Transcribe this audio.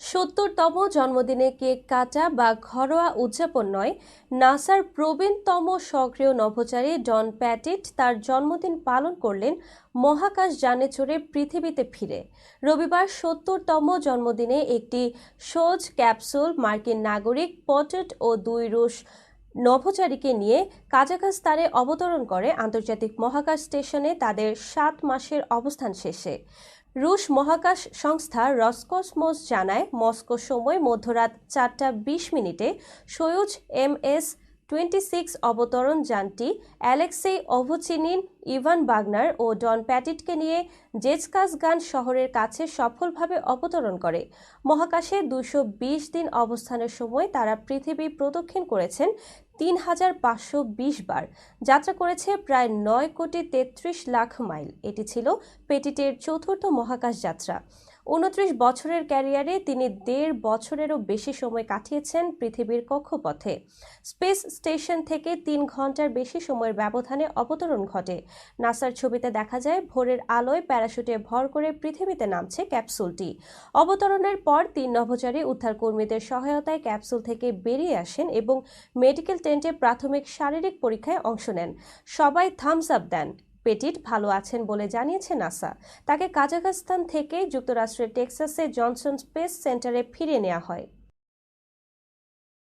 সত্তরতম জন্মদিনে কেক কাটা বা ঘরোয়া উদযাপন নয়, নাসার প্রবীণতম সক্রিয় নভোচারী ডন প্যাটিট তার জন্মদিন পালন করলেন মহাকাশ যানে চড়ে পৃথিবীতে ফিরে। রবিবার সত্তরতম জন্মদিনে একটি সোজ ক্যাপসুল মার্কিন নাগরিক পটেট ও দুই রুশ নভোচারীকে নিয়ে কাজাখস্তানে অবতরণ করে আন্তর্জাতিক মহাকাশ স্টেশনে তাদের সাত মাসের অবস্থান শেষে। রুশ মহাকাশ সংস্থা রসকসমোস জানায়, মস্কো সময় মধ্যরাত চারটা বিশ মিনিটে Soyuz M S twenty six অবতরণ যানটি অ্যালেক্সেই অভোচিনিন, ইভান বাগনার ও ডন প্যাটিটকে নিয়ে জেজকাসগান শহরের কাছে সফলভাবে অবতরণ করে। মহাকাশে দুশো দিন অবস্থানের সময় তারা পৃথিবী প্রদক্ষিণ করেছেন তিন হাজার পাঁচশো বিশ বার। যাত্রা করেছে প্রায় নয় কোটি তেত্রিশ লাখ মাইল। এটি ছিল পেটিটের চতুর্থ মহাকাশ যাত্রা। উনত্রিশ বছরের ক্যারিয়ারে তিনি দেড় বছরেরও বেশি সময় কাটিয়েছেন পৃথিবীর কক্ষপথে। স্পেস স্টেশন থেকে তিন ঘণ্টার বেশি সময়ের ব্যবধানে অবতরণ ঘটে। নাসার ছবিতে দেখা যায়, ভোরের আলোয় প্যারাশুটে ভর করে পৃথিবীতে নামছে ক্যাপসুলটি। অবতরণের পর তিন নভোচারী উদ্ধারকর্মীদের সহায়তায় ক্যাপসুল থেকে বেরিয়ে আসেন এবং মেডিকেল টেন্টে প্রাথমিক শারীরিক পরীক্ষায় অংশ নেন। সবাই থামস আপ দেন। পেটিট ভালো আছেন বলে জানিয়েছে নাসা তাকে কাজাখস্তান থেকে যুক্তরাষ্ট্রের টেক্সাসে জনসন স্পেস সেন্টারে ফিরে নেওয়া হয়।